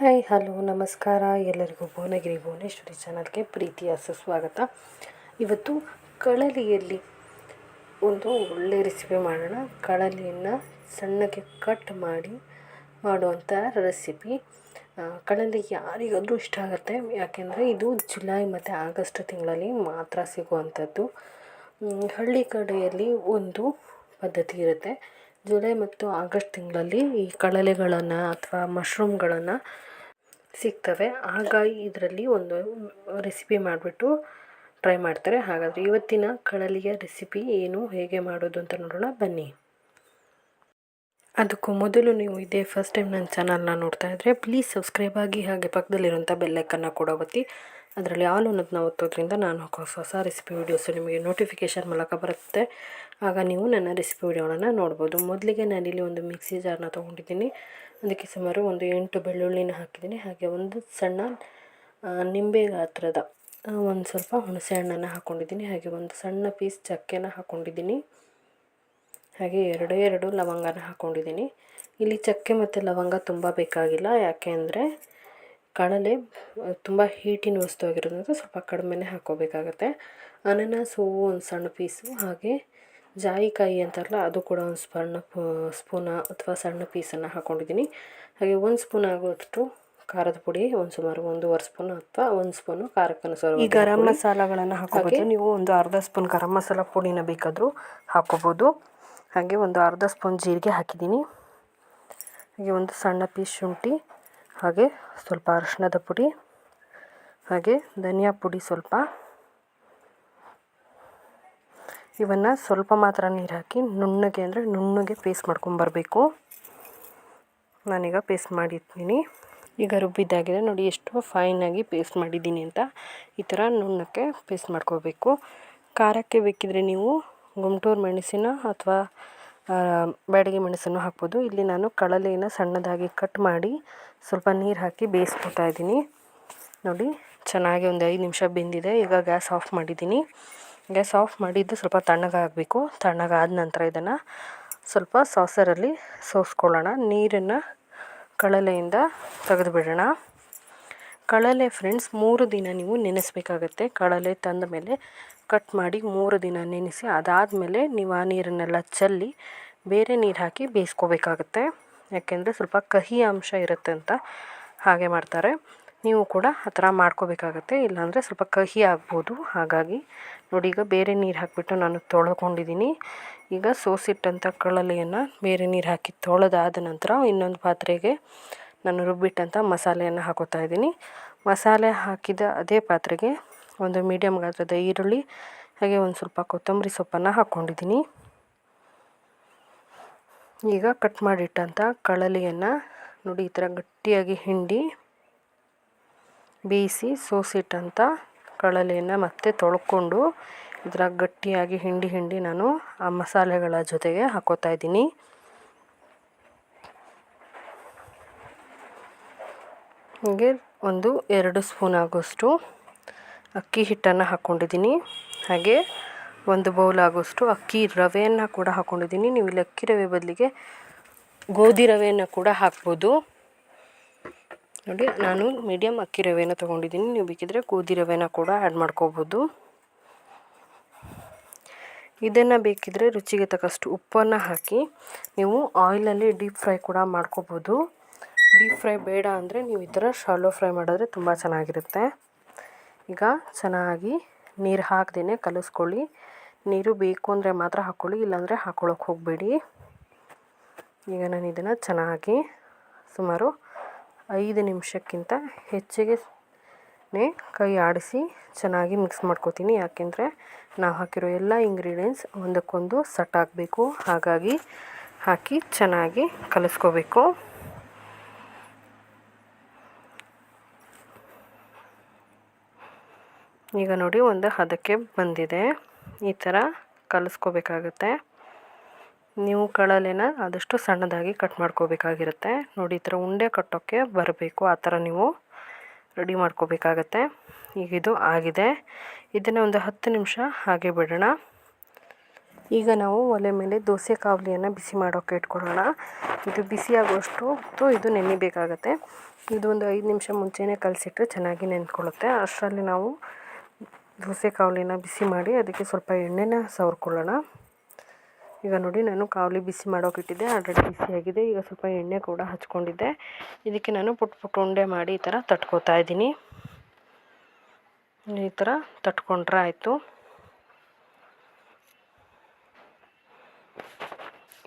Hi, hello, ನಮಸ್ಕಾರ. ಎಲ್ಲರಿಗೂ ಭುವನಗಿರಿ ಭುವನೇಶ್ವರಿ ಚಾನಲ್ಗೆ ಪ್ರೀತಿಯ ಸುಸ್ವಾಗತ. ಇವತ್ತು ಕಳಲಿಯಲ್ಲಿ ಒಂದು ಒಳ್ಳೆ ರೆಸಿಪಿ ಮಾಡೋಣ. ಕಳಲಿಯನ್ನು ಸಣ್ಣಗೆ ಕಟ್ ಮಾಡಿ ಮಾಡುವಂಥ ರೆಸಿಪಿ ಕಳಲಿ ಯಾರಿಗಾದರೂ ಇಷ್ಟ ಆಗುತ್ತೆ. ಯಾಕೆಂದರೆ ಇದು ಜುಲೈ ಮತ್ತು ಆಗಸ್ಟ್ ತಿಂಗಳಲ್ಲಿ ಮಾತ್ರ ಸಿಗುವಂಥದ್ದು. ಹಳ್ಳಿ ಕಡೆಯಲ್ಲಿ ಒಂದು ಪದ್ಧತಿ ಇರುತ್ತೆ. ಜುಲೈ ಮತ್ತು ಆಗಸ್ಟ್ ತಿಂಗಳಲ್ಲಿ ಈ ಕಳಲೆಗಳನ್ನು ಅಥವಾ ಮಶ್ರೂಮ್ಗಳನ್ನು ಸಿಗ್ತವೆ. ಆಗ ಇದರಲ್ಲಿ ಒಂದು ರೆಸಿಪಿ ಮಾಡಿಬಿಟ್ಟು ಟ್ರೈ ಮಾಡ್ತಾರೆ. ಹಾಗಾದರೆ ಇವತ್ತಿನ ಕಳಲಿಯ ರೆಸಿಪಿ ಏನು, ಹೇಗೆ ಮಾಡೋದು ಅಂತ ನೋಡೋಣ. ಬನ್ನಿ. ಅದಕ್ಕೂ ಮೊದಲು ನೀವು ಇದೇ ಫಸ್ಟ್ ಟೈಮ್ ನನ್ನ ಚಾನಲ್ನ ನೋಡ್ತಾ ಇದ್ದರೆ ಪ್ಲೀಸ್ ಸಬ್ಸ್ಕ್ರೈಬ್ ಆಗಿ ಹಾಗೆ ಪಕ್ಕದಲ್ಲಿರುವಂಥ ಬೆಲ್ಲೈಕನ್ನು ಕೂಡ ಒತ್ತಿ. ಅದರಲ್ಲಿ ಆಲ್ ಅನ್ನೋದನ್ನ ಒತ್ತೋದ್ರಿಂದ ನಾನು ಹೊಸ ಹೊಸ ರೆಸಿಪಿ ವೀಡಿಯೋಸು ನಿಮಗೆ ನೋಟಿಫಿಕೇಷನ್ ಮೂಲಕ ಬರುತ್ತೆ. ಆಗ ನೀವು ನನ್ನ ರೆಸಿಪಿ ವೀಡಿಯೋಗಳನ್ನು ನೋಡ್ಬೋದು. ಮೊದಲಿಗೆ ನಾನಿಲ್ಲಿ ಒಂದು ಮಿಕ್ಸಿ ಜಾರ್ನ ತೊಗೊಂಡಿದ್ದೀನಿ. ಅದಕ್ಕೆ ಸುಮಾರು ಒಂದು ಎಂಟು ಬೆಳ್ಳುಳ್ಳಿನ ಹಾಕಿದ್ದೀನಿ. ಹಾಗೆ ಒಂದು ಸಣ್ಣ ನಿಂಬೆ ಗಾತ್ರದ ಒಂದು ಸ್ವಲ್ಪ ಹುಣಸೆ ಹಣ್ಣನ್ನು ಹಾಕ್ಕೊಂಡಿದ್ದೀನಿ ಹಾಗೆ ಒಂದು ಸಣ್ಣ ಪೀಸ್ ಚಕ್ಕೆನ ಹಾಕ್ಕೊಂಡಿದ್ದೀನಿ ಹಾಗೆ ಎರಡು ಎರಡು ಲವಂಗನ ಹಾಕ್ಕೊಂಡಿದ್ದೀನಿ ಇಲ್ಲಿ ಚಕ್ಕೆ ಮತ್ತು ಲವಂಗ ತುಂಬ ಬೇಕಾಗಿಲ್ಲ. ಯಾಕೆ ಅಂದರೆ ಕಡಲೆ ತುಂಬ ಹೀಟಿನ ವಸ್ತು ಆಗಿರೋದ್ರಿಂದ ಸ್ವಲ್ಪ ಕಡಿಮೆನೇ ಹಾಕ್ಕೋಬೇಕಾಗತ್ತೆ. ಅನಾನಸ್ ಹೂವು ಒಂದು ಸಣ್ಣ ಪೀಸು ಹಾಗೆ ಜಾಯಿಕಾಯಿ ಅಂತಾರಲ್ಲ ಅದು ಕೂಡ ಒಂದು ಸಣ್ಣ ಸ್ಪೂನ ಅಥವಾ ಸಣ್ಣ ಪೀಸನ್ನು ಹಾಕ್ಕೊಂಡಿದ್ದೀನಿ ಹಾಗೆ ಒಂದು ಸ್ಪೂನ್ ಆಗೋಷ್ಟು ಖಾರದ ಪುಡಿ ಒಂದು ಸುಮಾರು ಒಂದೂವರೆ ಸ್ಪೂನ್ ಅಥವಾ ಒಂದು ಸ್ಪೂನು ಖಾರಕ್ಕೆ ಅನುಸಾರ ಈ ಗರಂ ಮಸಾಲಗಳನ್ನು ಹಾಕೋಬೋದು ನೀವು ಒಂದು ಅರ್ಧ ಸ್ಪೂನ್ ಗರಂ ಮಸಾಲ ಪುಡಿನ ಬೇಕಾದರೂ ಹಾಕೋಬೋದು ಹಾಗೆ ಒಂದು ಅರ್ಧ ಸ್ಪೂನ್ ಜೀರಿಗೆ ಹಾಕಿದ್ದೀನಿ. ಹಾಗೆ ಒಂದು ಸಣ್ಣ ಪೀಸ್ ಶುಂಠಿ ಹಾಗೆ ಸ್ವಲ್ಪ ಅರಿಶಿಣದ ಪುಡಿ, ಹಾಗೆ ಧನಿಯಾ ಪುಡಿ ಸ್ವಲ್ಪ. ಇವನ್ನು ಸ್ವಲ್ಪ ಮಾತ್ರ ನೀರು ಹಾಕಿ ನುಣ್ಣಗೆ ಅಂದರೆ ನುಣ್ಣಗೆ ಪೇಸ್ಟ್ ಮಾಡ್ಕೊಂಬರ್ಬೇಕು ನಾನೀಗ ಪೇಸ್ಟ್ ಮಾಡಿರ್ತೀನಿ. ಈಗ ರುಬ್ಬಿದ್ದಾಗಿದೆ ನೋಡಿ ಎಷ್ಟು ಫೈನಾಗಿ ಪೇಸ್ಟ್ ಮಾಡಿದ್ದೀನಿ ಅಂತ. ಈ ಥರ ನುಣ್ಣಕ್ಕೆ ಪೇಸ್ಟ್ ಮಾಡ್ಕೋಬೇಕು. ಖಾರಕ್ಕೆ ಬೇಕಿದ್ರೆ ನೀವು ಗುಮ್ಟೂರು ಮೆಣಸಿನ ಅಥವಾ ಬ್ಯಾಡಗಿ ಮೆಣಸನ್ನು ಹಾಕ್ಬೋದು. ಇಲ್ಲಿ ನಾನು ಕಳಲೆಯನ್ನು ಸಣ್ಣದಾಗಿ ಕಟ್ ಮಾಡಿ ಸ್ವಲ್ಪ ನೀರು ಹಾಕಿ ಬೇಯಿಸ್ಕೊತಾ ಇದ್ದೀನಿ. ನೋಡಿ, ಚೆನ್ನಾಗಿ ಒಂದು ಐದು ನಿಮಿಷ ಬೆಂದಿದೆ. ಈಗ ಗ್ಯಾಸ್ ಆಫ್ ಮಾಡಿದ್ದೀನಿ. ಗ್ಯಾಸ್ ಆಫ್ ಮಾಡಿದ್ದು ಸ್ವಲ್ಪ ತಣ್ಣಗಾಗಬೇಕು ತಣ್ಣಗಾದ ನಂತರ ಇದನ್ನು ಸ್ವಲ್ಪ ಸಾಸರಲ್ಲಿ ಸೋಸ್ಕೊಳ್ಳೋಣ. ನೀರನ್ನು ಕಳಲೆಯಿಂದ ತೆಗೆದು ಬಿಡೋಣ ಕಳಲೆ ಫ್ರೆಂಡ್ಸ್ ಮೂರು ದಿನ ನೀವು ನೆನೆಸಬೇಕಾಗತ್ತೆ. ಕಳಲೆ ತಂದ ಮೇಲೆ ಕಟ್ ಮಾಡಿ ಮೂರು ದಿನ ನೆನೆಸಿ, ಅದಾದಮೇಲೆ ನೀವು ಆ ನೀರನ್ನೆಲ್ಲ ಚೆಲ್ಲಿ ಬೇರೆ ನೀರು ಹಾಕಿ ಬೇಯಿಸ್ಕೋಬೇಕಾಗತ್ತೆ. ಯಾಕೆಂದರೆ ಸ್ವಲ್ಪ ಕಹಿ ಅಂಶ ಇರುತ್ತೆ ಅಂತ ಹಾಗೆ ಮಾಡ್ತಾರೆ. ನೀವು ಕೂಡ ಆ ಥರ ಮಾಡ್ಕೋಬೇಕಾಗತ್ತೆ. ಇಲ್ಲಾಂದರೆ ಸ್ವಲ್ಪ ಕಹಿ ಆಗ್ಬೋದು. ಹಾಗಾಗಿ ನೋಡಿ, ಈಗ ಬೇರೆ ನೀರು ಹಾಕಿಬಿಟ್ಟು ನಾನು ತೊಳ್ಕೊಂಡಿದ್ದೀನಿ. ಈಗ ಸೋಸಿಟ್ಟಂಥ ಕಳಲೆಯನ್ನು ಬೇರೆ ನೀರು ಹಾಕಿ ತೊಳೆದಾದ ನಂತರ ಇನ್ನೊಂದು ಪಾತ್ರೆಗೆ ನಾನು ರುಬ್ಬಿಟ್ಟಂಥ ಮಸಾಲೆಯನ್ನು ಹಾಕೋತಾ ಇದ್ದೀನಿ. ಮಸಾಲೆ ಹಾಕಿದ ಅದೇ ಪಾತ್ರೆಗೆ ಒಂದು ಮೀಡಿಯಮ್ ಗಾತ್ರದ ಈರುಳ್ಳಿ, ಹಾಗೆ ಒಂದು ಸ್ವಲ್ಪ ಕೊತ್ತಂಬರಿ ಸೊಪ್ಪನ್ನು ಹಾಕ್ಕೊಂಡಿದ್ದೀನಿ. ಈಗ ಕಟ್ ಮಾಡಿಟ್ಟಂಥ ಕಳಲಿಯನ್ನು ನೋಡಿ, ಈ ಥರ ಗಟ್ಟಿಯಾಗಿ ಹಿಂಡಿ ಬೇಯಿಸಿ ಸೋಸಿಟ್ಟಂಥ ಕಳಲೆಯನ್ನು ಮತ್ತೆ ತೊಳ್ಕೊಂಡು ಇದರ ಗಟ್ಟಿಯಾಗಿ ಹಿಂಡಿ ಹಿಂಡಿ ನಾನು ಆ ಮಸಾಲೆಗಳ ಜೊತೆಗೆ ಹಾಕೋತಾ ಇದ್ದೀನಿ. ಹೀಗೆ ಒಂದು ಎರಡು ಸ್ಪೂನ್ ಆಗೋಷ್ಟು ಅಕ್ಕಿ ಹಿಟ್ಟನ್ನು ಹಾಕ್ಕೊಂಡಿದ್ದೀನಿ. ಹಾಗೆ ಒಂದು ಬೌಲ್ ಆಗೋಷ್ಟು ಅಕ್ಕಿ ರವೆಯನ್ನು ಕೂಡ ಹಾಕ್ಕೊಂಡಿದ್ದೀನಿ. ನೀವು ಇಲ್ಲಿ ಅಕ್ಕಿ ರವೆ ಬದಲಿಗೆ ಗೋಧಿ ರವೆಯನ್ನು ಕೂಡ ಹಾಕ್ಬೋದು. ನೋಡಿ, ನಾನು ಮೀಡಿಯಮ್ ಅಕ್ಕಿ ರವೆನ ತೊಗೊಂಡಿದ್ದೀನಿ. ನೀವು ಬೇಕಿದ್ರೆ ಗೋಧಿ ರವೆನ ಕೂಡ ಆ್ಯಡ್ ಮಾಡ್ಕೋಬೋದು. ಇದನ್ನು ಬೇಕಿದ್ರೆ ರುಚಿಗೆ ತಕ್ಕಷ್ಟು ಉಪ್ಪನ್ನು ಹಾಕಿ ನೀವು ಆಯಿಲಲ್ಲಿ ಡೀಪ್ ಫ್ರೈ ಕೂಡ ಮಾಡ್ಕೋಬೋದು. ಡೀಪ್ ಫ್ರೈ ಬೇಡ ಅಂದರೆ ನೀವು ಈ ಥರ ಶಾಲೋ ಫ್ರೈ ಮಾಡಿದ್ರೆ ತುಂಬ ಚೆನ್ನಾಗಿರುತ್ತೆ. ಈಗ ಚೆನ್ನಾಗಿ ನೀರು ಹಾಕ್ದೇ ಕಲಿಸ್ಕೊಳ್ಳಿ. ನೀರು ಬೇಕು ಅಂದರೆ ಮಾತ್ರ ಹಾಕ್ಕೊಳ್ಳಿ ಇಲ್ಲಾಂದರೆ ಹಾಕ್ಕೊಳ್ಳೋಕೆ ಹೋಗಬೇಡಿ. ಈಗ ನಾನು ಇದನ್ನು ಚೆನ್ನಾಗಿ ಸುಮಾರು ಐದು ನಿಮಿಷಕ್ಕಿಂತ ಹೆಚ್ಚಿಗೆ ಕೈ ಆಡಿಸಿ ಚೆನ್ನಾಗಿ ಮಿಕ್ಸ್ ಮಾಡ್ಕೋತೀನಿ. ಯಾಕೆಂದರೆ ನಾವು ಹಾಕಿರೋ ಎಲ್ಲ ಇಂಗ್ರೀಡಿಯೆಂಟ್ಸ್ ಒಂದಕ್ಕೊಂದು ಸಟ್ ಆಗಬೇಕು ಹಾಗಾಗಿ ಹಾಕಿ ಚೆನ್ನಾಗಿ ಕಲಿಸ್ಕೋಬೇಕು. ಈಗ ನೋಡಿ ಒಂದು ಹದಕ್ಕೆ ಬಂದಿದೆ. ಈ ಥರ ಕಲಿಸ್ಕೋಬೇಕಾಗತ್ತೆ. ನೀವು ಕಳಲೆನ ಆದಷ್ಟು ಸಣ್ಣದಾಗಿ ಕಟ್ ಮಾಡ್ಕೋಬೇಕಾಗಿರುತ್ತೆ. ನೋಡಿ ಈ ಥರ ಉಂಡೆ ಕಟ್ಟೋಕ್ಕೆ ಬರಬೇಕು. ಆ ಥರ ನೀವು ರೆಡಿ ಮಾಡ್ಕೋಬೇಕಾಗತ್ತೆ. ಈಗ ಇದು ಆಗಿದೆ. ಇದನ್ನು ಒಂದು ಹತ್ತು ನಿಮಿಷ ಹಾಗೆ ಬಿಡೋಣ. ಈಗ ನಾವು ಒಲೆ ಮೇಲೆ ದೋಸೆ ಕಾವಲಿಯನ್ನು ಬಿಸಿ ಮಾಡೋಕ್ಕೆ ಇಟ್ಕೊಳ್ಳೋಣ. ಇದು ಬಿಸಿ ಆಗುವಷ್ಟು ಹೊತ್ತು ಇದು ನೆನಿಬೇಕಾಗತ್ತೆ. ಇದು ಒಂದು ಐದು ನಿಮಿಷ ಮುಂಚೆನೇ ಕಲಸಿಟ್ರೆ ಚೆನ್ನಾಗಿ ನೆನ್ಕೊಳ್ಳುತ್ತೆ. ಅಷ್ಟರಲ್ಲಿ ನಾವು ದೋಸೆ ಕಾವಲಿನ ಬಿಸಿ ಮಾಡಿ ಅದಕ್ಕೆ ಸ್ವಲ್ಪ ಎಣ್ಣೆನ ಸವರ್ಕೊಳ್ಳೋಣ. ಈಗ ನೋಡಿ ನಾನು ಕಾವಲಿ ಬಿಸಿ ಮಾಡೋಕೆ ಇಟ್ಟಿದ್ದೆ, ಆಲ್ರೆಡಿ ಬಿಸಿಯಾಗಿದೆ ಈಗ ಸ್ವಲ್ಪ ಎಣ್ಣೆ ಕೂಡ ಹಚ್ಕೊಂಡಿದ್ದೆ. ಇದಕ್ಕೆ ನಾನು ಪುಟ್ ಪುಟ್ ಉಂಡೆ ಮಾಡಿ ಈ ಥರ ತಟ್ಕೋತಾ ಇದ್ದೀನಿ. ಈ ಥರ ತಟ್ಕೊಂಡ್ರೆ ಆಯಿತು.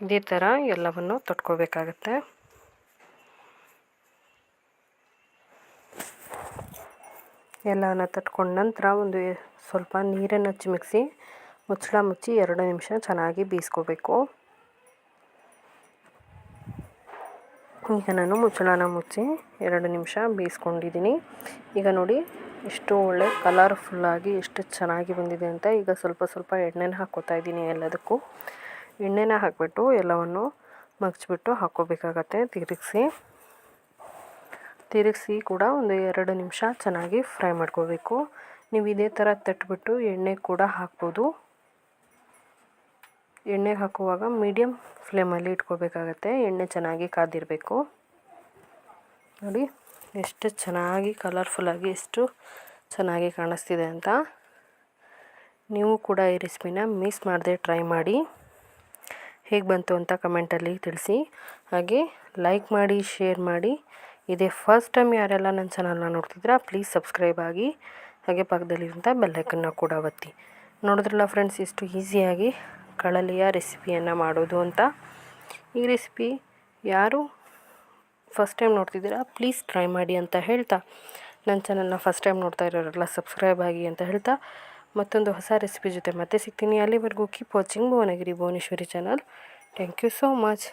ಇದೇ ಥರ ಎಲ್ಲವನ್ನು ತಟ್ಕೋಬೇಕಾಗತ್ತೆ. ಎಲ್ಲವನ್ನು ತಟ್ಕೊಂಡ ನಂತರ ಒಂದು ಸ್ವಲ್ಪ ನೀರನ್ನು ಚಿಮುಕ್ಸಿ ಮುಚ್ಚಳ ಮುಚ್ಚಿ ಎರಡು ನಿಮಿಷ ಚೆನ್ನಾಗಿ ಬೀಸ್ಕೋಬೇಕು ಈಗ ನಾನು ಮುಚ್ಚಳನ ಮುಚ್ಚಿ ಎರಡು ನಿಮಿಷ ಬೀಸ್ಕೊಂಡಿದ್ದೀನಿ ಈಗ ನೋಡಿ ಎಷ್ಟು ಒಳ್ಳೆ ಕಲರ್ಫುಲ್ಲಾಗಿ ಎಷ್ಟು ಚೆನ್ನಾಗಿ ಬಂದಿದೆ ಅಂತ ಈಗ ಸ್ವಲ್ಪ ಸ್ವಲ್ಪ ಎಣ್ಣೆನ ಹಾಕ್ಕೋತಾ ಇದ್ದೀನಿ ಎಲ್ಲದಕ್ಕೂ. ಎಣ್ಣೆನ ಹಾಕಿಬಿಟ್ಟು ಎಲ್ಲವನ್ನು ಮಗ್ಚಿಬಿಟ್ಟು ಹಾಕ್ಕೋಬೇಕಾಗತ್ತೆ, ತಿರುಗಿಸಿ. ತಿರುಗಿಸಿ ಕೂಡ ಒಂದು ಎರಡು ನಿಮಿಷ ಚೆನ್ನಾಗಿ ಫ್ರೈ ಮಾಡ್ಕೋಬೇಕು ನೀವು ಇದೇ ಥರ ತಟ್ಬಿಟ್ಟು ಎಣ್ಣೆ ಕೂಡ ಹಾಕ್ಬೋದು. ಎಣ್ಣೆಗೆ ಹಾಕುವಾಗ ಮೀಡಿಯಮ್ ಫ್ಲೇಮಲ್ಲಿ ಇಟ್ಕೋಬೇಕಾಗತ್ತೆ. ಎಣ್ಣೆ ಚೆನ್ನಾಗಿ ಕಾದಿರಬೇಕು. ನೋಡಿ, ಎಷ್ಟು ಚೆನ್ನಾಗಿ ಕಲರ್ಫುಲ್ಲಾಗಿ ಎಷ್ಟು ಚೆನ್ನಾಗಿ ಕಾಣಿಸ್ತಿದೆ ಅಂತ. ನೀವು ಕೂಡ ಈ ರೆಸಿಪಿನ ಮಿಸ್ ಮಾಡದೆ ಟ್ರೈ ಮಾಡಿ. ಹೇಗೆ ಬಂತು ಅಂತ ಕಮೆಂಟಲ್ಲಿ ತಿಳಿಸಿ. ಹಾಗೆ ಲೈಕ್ ಮಾಡಿ, ಶೇರ್ ಮಾಡಿ. ಇದೇ ಫಸ್ಟ್ ಟೈಮ್ ಯಾರೆಲ್ಲ ನನ್ನ ಚಾನಲ್ನ ನೋಡ್ತಿದ್ದೀರಾ ಪ್ಲೀಸ್ ಸಬ್ಸ್ಕ್ರೈಬ್ ಆಗಿ, ಹಾಗೆ ಪಕ್ಕದಲ್ಲಿರುವಂಥ ಬೆಲ್ಲೈಕನ್ನ ಕೂಡ ಒತ್ತಿ. ನೋಡಿದ್ರಲ್ಲ ಫ್ರೆಂಡ್ಸ್ ಇಷ್ಟು ಈಸಿಯಾಗಿ ಕಳಲೆಯ ರೆಸಿಪಿಯನ್ನು ಮಾಡೋದು ಅಂತ. ಈ ರೆಸಿಪಿ ಯಾರು ಫಸ್ಟ್ ಟೈಮ್ ನೋಡ್ತಿದ್ದೀರಾ ಪ್ಲೀಸ್ ಟ್ರೈ ಮಾಡಿ ಅಂತ ಹೇಳ್ತಾ. ನನ್ನ ಚಾನಲ್ನ ಫಸ್ಟ್ ಟೈಮ್ ನೋಡ್ತಾ ಇರೋರೆಲ್ಲ ಸಬ್ಸ್ಕ್ರೈಬ್ ಆಗಿ ಅಂತ ಹೇಳ್ತಾ. ಮತ್ತೊಂದು ಹೊಸ ರೆಸಿಪಿ ಜೊತೆ ಮತ್ತೆ ಸಿಗ್ತೀನಿ. ಅಲ್ಲಿವರೆಗೂ keep watching Bhuvanagiri Bhuvaneshwari channel thank you so much